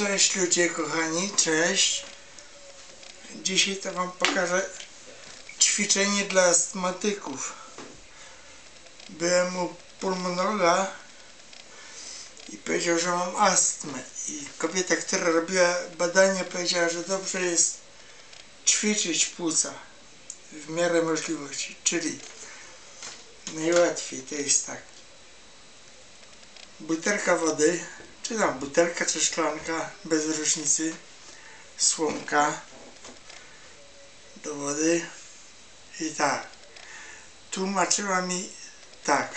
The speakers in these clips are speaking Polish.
Cześć ludzie kochani, cześć. Dzisiaj to wam pokażę ćwiczenie dla astmatyków. Byłem u pulmonologa i powiedział, że mam astmę. I kobieta, która robiła badania powiedziała, że dobrze jest ćwiczyć płuca w miarę możliwości. Czyli najłatwiej to jest tak. Butelka wody, czy tam butelka, czy szklanka, bez różnicy. Słomka do wody. I tak. Tłumaczyła mi tak.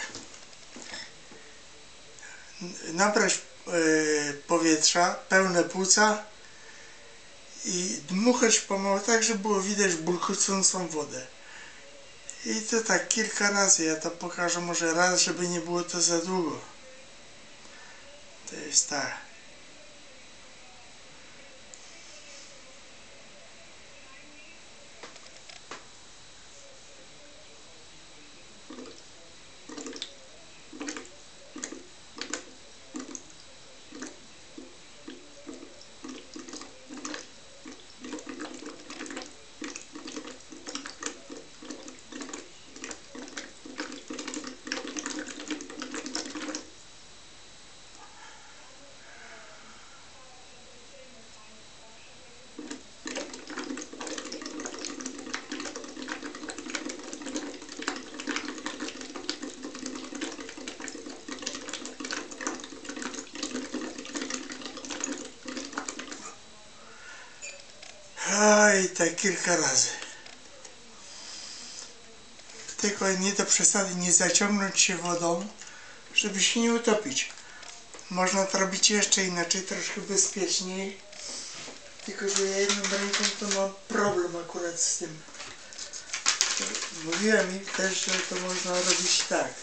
Nabrać e, powietrza, pełne płuca i dmuchać pomału tak, żeby było widać bulkującą wodę. I to tak kilka razy. Ja to pokażę może raz, żeby nie było to za długo. To jest Oj, tak kilka razy. Tylko nie do przesady nie zaciągnąć się wodą, żeby się nie utopić. Można to robić jeszcze inaczej, troszkę bezpieczniej. Tylko, że ja jedną ręką to mam problem akurat z tym. Mówiła mi też, że to można robić tak.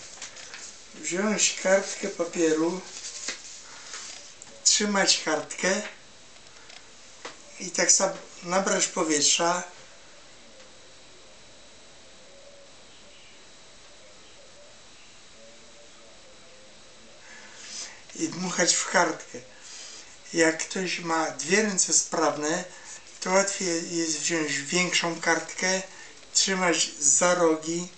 Wziąć kartkę papieru, trzymać kartkę i tak samo nabrać powietrza. I dmuchać w kartkę. Jak ktoś ma dwie ręce sprawne, to łatwiej jest wziąć większą kartkę, trzymać za rogi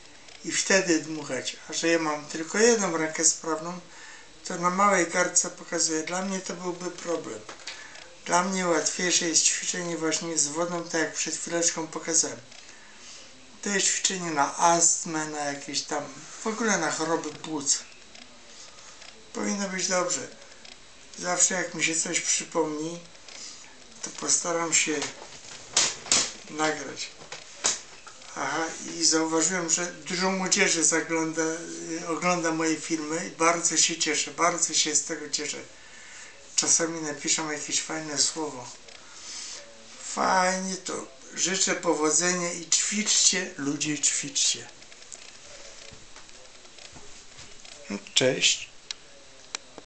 i wtedy dmuchać. A że ja mam tylko jedną rękę sprawną, to na małej kartce pokazuję. Dla mnie to byłby problem. Dla mnie łatwiejsze jest ćwiczenie właśnie z wodą, tak jak przed chwileczką pokazałem. To jest ćwiczenie na astmę, na jakieś tam, w ogóle na choroby płuc. Powinno być dobrze. Zawsze jak mi się coś przypomni, to postaram się nagrać. Aha, i zauważyłem, że dużo młodzieży zagląda, y, ogląda moje filmy i bardzo się cieszę, bardzo się z tego cieszę czasami napiszą jakieś fajne słowo. Fajnie to. Życzę powodzenia i ćwiczcie, ludzie, ćwiczcie. Cześć.